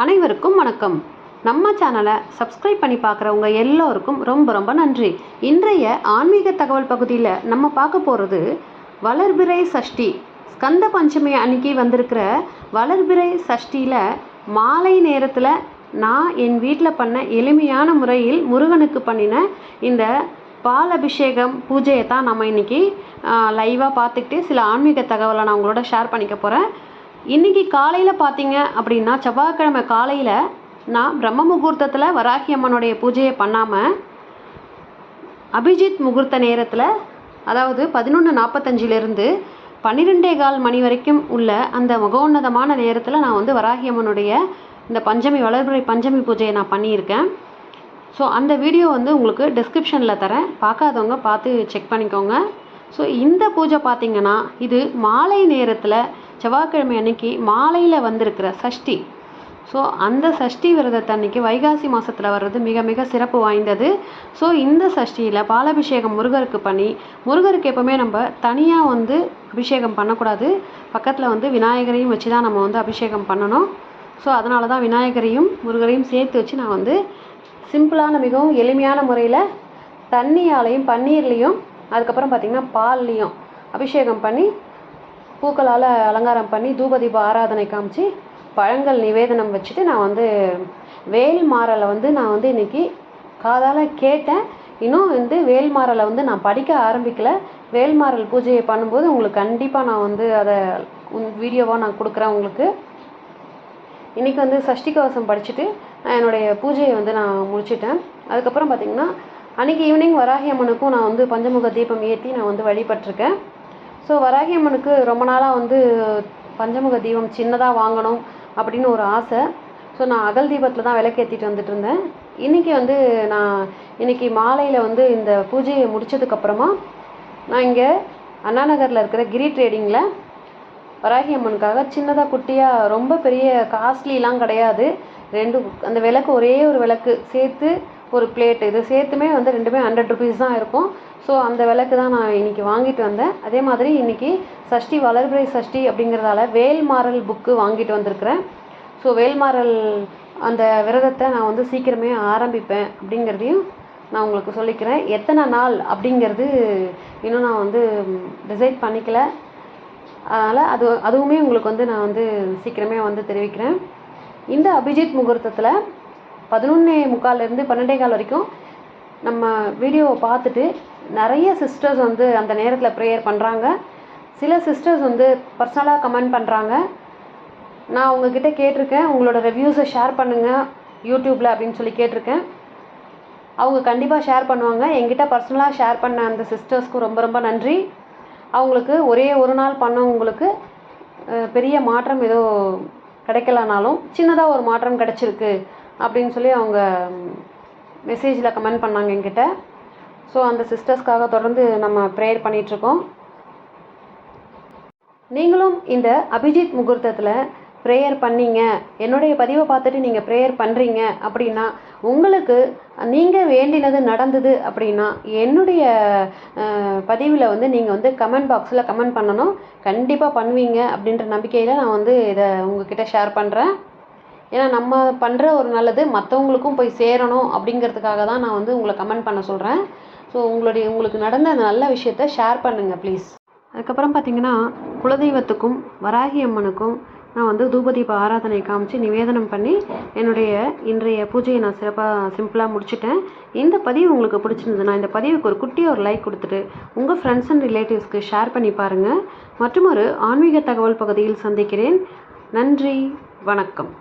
அனைவருக்கும் வணக்கம். நம்ம சேனலை சப்ஸ்கிரைப் பண்ணி பார்க்குறவங்க எல்லோருக்கும் ரொம்ப ரொம்ப நன்றி. இன்றைய ஆன்மீக தகவல் பகுதியில் நம்ம பார்க்க போகிறது வளர்பிறை சஷ்டி. ஸ்கந்த பஞ்சமி அன்னைக்கு வந்திருக்கிற வளர்பிறை சஷ்டியில் மாலை நேரத்தில் நான் என் வீட்டில் பண்ண எளிமையான முறையில் முருகனுக்கு பண்ணின இந்த பால் அபிஷேகம் பூஜையை தான் நம்ம இன்றைக்கி லைவாக பார்த்துக்கிட்டு சில ஆன்மீக தகவலை நான் உங்களோட ஷேர் பண்ணிக்க போகிறேன் இன்றைக்கி காலையில் பார்த்தீங்க அப்படின்னா செவ்வாய்க்கிழமை காலையில் நான் பிரம்ம முகூர்த்தத்தில் வராகி அம்மனுடைய பூஜையை பண்ணாமல் அபிஜித் முகூர்த்த நேரத்தில் அதாவது பதினொன்று நாற்பத்தஞ்சிலிருந்து பன்னிரெண்டே கால் மணி வரைக்கும் உள்ள அந்த மகோன்னதமான நேரத்தில் நான் வந்து வராகி அம்மனுடைய இந்த பஞ்சமி வளர்பிறை பஞ்சமி பூஜையை நான் பண்ணியிருக்கேன். ஸோ அந்த வீடியோ வந்து உங்களுக்கு டிஸ்கிரிப்ஷனில் தரேன். பார்க்காதவங்க பார்த்து செக் பண்ணிக்கோங்க. ஸோ இந்த பூஜை பார்த்திங்கன்னா இது மாலை நேரத்தில் செவ்வாய்க்கிழமை அன்னைக்கு மாலையில் வந்திருக்கிற சஷ்டி. ஸோ அந்த சஷ்டி விரதத்தை அன்னைக்கு வைகாசி மாதத்தில் வர்றது மிக மிக சிறப்பு வாய்ந்தது. ஸோ இந்த சஷ்டியில் பாலாபிஷேகம் முருகருக்கு பண்ணி முருகருக்கு எப்போவுமே நம்ம தனியாக வந்து அபிஷேகம் பண்ணக்கூடாது. பக்கத்தில் வந்து விநாயகரையும் வச்சு தான் நம்ம வந்து அபிஷேகம் பண்ணணும். ஸோ அதனால தான் விநாயகரையும் முருகரையும் சேர்த்து வச்சு நான் வந்து சிம்பிளான மிகவும் எளிமையான முறையில் தண்ணியாலையும் பன்னீர்லேயும் அதுக்கப்புறம் பார்த்திங்கன்னா பால்லையும் அபிஷேகம் பண்ணி பூக்களால் அலங்காரம் பண்ணி தூபதீப ஆராதனை காமிச்சு பழங்கள் நிவேதனம் வச்சுட்டு நான் வந்து வேல் மாறலை வந்து நான் வந்து இன்றைக்கி காதால் கேட்டேன். இன்னும் வந்து வேல்மாறலை வந்து நான் படிக்க ஆரம்பிக்கல. வேல்மாறல் பூஜையை பண்ணும்போது உங்களுக்கு கண்டிப்பாக நான் வந்து அதை வீடியோவாக நான் கொடுக்குறேன் உங்களுக்கு. இன்றைக்கி வந்து சஷ்டி கவசம் படிச்சுட்டு நான் என்னுடைய பூஜையை வந்து நான் முடிச்சிட்டேன். அதுக்கப்புறம் பார்த்திங்கன்னா அன்றைக்கி ஈவினிங் வராகி அம்மனுக்கும் நான் வந்து பஞ்சமுக தீபம் ஏற்றி நான் வந்து வழிபட்டிருக்கேன். ஸோ வராகி அம்மனுக்கு ரொம்ப நாளாக வந்து பஞ்சமுக தீபம் சின்னதாக வாங்கணும் அப்படின்னு ஒரு ஆசை. ஸோ நான் அகல் தீபத்தில் தான் விளக்கேற்றிட்டு வந்துட்டு இருந்தேன் இன்றைக்கி வந்து நான் இன்றைக்கி மாலையில் வந்து இந்த பூஜையை முடித்ததுக்கப்புறமா நான் இங்கே அண்ணா நகரில் இருக்கிற கிரி ட்ரேடிங்கில் வராகி அம்மனுக்காக சின்னதாக குட்டியாக ரொம்ப பெரிய காஸ்ட்லிலாம் கிடையாது. ரெண்டு அந்த விளக்கு ஒரே ஒரு விளக்கு சேர்த்து ஒரு பிளேட்டு இது சேர்த்துமே வந்து ரெண்டுமே ஹண்ட்ரட் ருபீஸ் தான் இருக்கும். ஸோ அந்த விளக்கு தான் நான் இன்றைக்கி வாங்கிட்டு வந்தேன். அதே மாதிரி இன்றைக்கி சஷ்டி வளர்பிறை சஷ்டி அப்படிங்கிறதால வேல்மாறல் புக்கு வாங்கிட்டு வந்திருக்கிறேன். ஸோ வேல்மாறல் அந்த விரதத்தை நான் வந்து சீக்கிரமே ஆரம்பிப்பேன் அப்படிங்கிறதையும் நான் உங்களுக்கு சொல்லிக்கிறேன். எத்தனை நாள் அப்படிங்கிறது இன்னும் நான் வந்து டிசைட் பண்ணிக்கல. அதனால் அது அதுவுமே உங்களுக்கு வந்து நான் வந்து சீக்கிரமே வந்து தெரிவிக்கிறேன். இந்த அபிஜித் முகூர்த்தத்தில் பதினொன்னே முக்கால்லேருந்து பன்னெண்டே கால் வரைக்கும் நம்ம வீடியோவை பார்த்துட்டு நிறைய சிஸ்டர்ஸ் வந்து அந்த நேரத்தில் ப்ரேயர் பண்ணுறாங்க சில சிஸ்டர்ஸ் வந்து பர்சனலாக கமெண்ட் பண்ணுறாங்க நான் உங்ககிட்ட கேட்டிருக்கேன். உங்களோட ரிவ்யூஸை ஷேர் பண்ணுங்கள் யூடியூப்பில் அப்படின்னு சொல்லி கேட்டிருக்கேன். அவங்க கண்டிப்பாக ஷேர் பண்ணுவாங்க. என்கிட்ட பர்சனலாக ஷேர் பண்ண அந்த சிஸ்டர்ஸ்க்கும் ரொம்ப ரொம்ப நன்றி. அவங்களுக்கு ஒரே ஒரு நாள் பண்ணவங்களுக்கு பெரிய மாற்றம் ஏதோ கிடைக்கலனாலும் சின்னதாக ஒரு மாற்றம் கிடச்சிருக்கு. அப்படின்னு சொல்லி அவங்க மெசேஜில் கமெண்ட் பண்ணாங்க என்கிட்ட. ஸோ அந்த சிஸ்டர்ஸ்க்காக தொடர்ந்து நம்ம ப்ரேயர் பண்ணிகிட்ருக்கோம் நீங்களும் இந்த அபிஜித் முகூர்த்தத்தில் ப்ரேயர் பண்ணீங்க. என்னுடைய பதிவை பார்த்துட்டு நீங்கள் ப்ரேயர் பண்ணுறீங்க அப்படின்னா உங்களுக்கு நீங்கள் வேண்டினது நடந்தது அப்படின்னா என்னுடைய பதிவில் வந்து நீங்கள் வந்து கமெண்ட் பாக்ஸில் கமெண்ட் பண்ணணும். கண்டிப்பாக பண்ணுவீங்க அப்படின்ற நம்பிக்கையில் நான் வந்து இதை உங்ககிட்ட ஷேர் பண்ணுறேன் ஏன்னா நம்ம பண்ணுற ஒரு நல்லது மற்றவங்களுக்கும் போய் சேரணும் அப்படிங்கிறதுக்காக தான் நான் வந்து உங்களை கமெண்ட் பண்ண சொல்கிறேன் ஸோ உங்களுடைய உங்களுக்கு நடந்த அந்த நல்ல விஷயத்த ஷேர் பண்ணுங்கள் ப்ளீஸ் அதுக்கப்புறம் பார்த்தீங்கன்னா குலதெய்வத்துக்கும் வராகி அம்மனுக்கும் நான் வந்து தூபதீப ஆராதனை காமிச்சு நிவேதனம் பண்ணி என்னுடைய இன்றைய பூஜையை நான் சிறப்பாக சிம்பிளாக முடிச்சிட்டேன். இந்த பதிவு உங்களுக்கு பிடிச்சிருந்ததுன்னா இந்த பதிவுக்கு ஒரு குட்டி ஒரு லைக் கொடுத்துட்டு உங்கள் ஃப்ரெண்ட்ஸ் அண்ட் ரிலேட்டிவ்ஸ்க்கு ஷேர் பண்ணி பாருங்கள் மற்றும் ஒரு ஆன்மீக தகவல் பகுதியில் சந்திக்கிறேன். நன்றி வணக்கம்.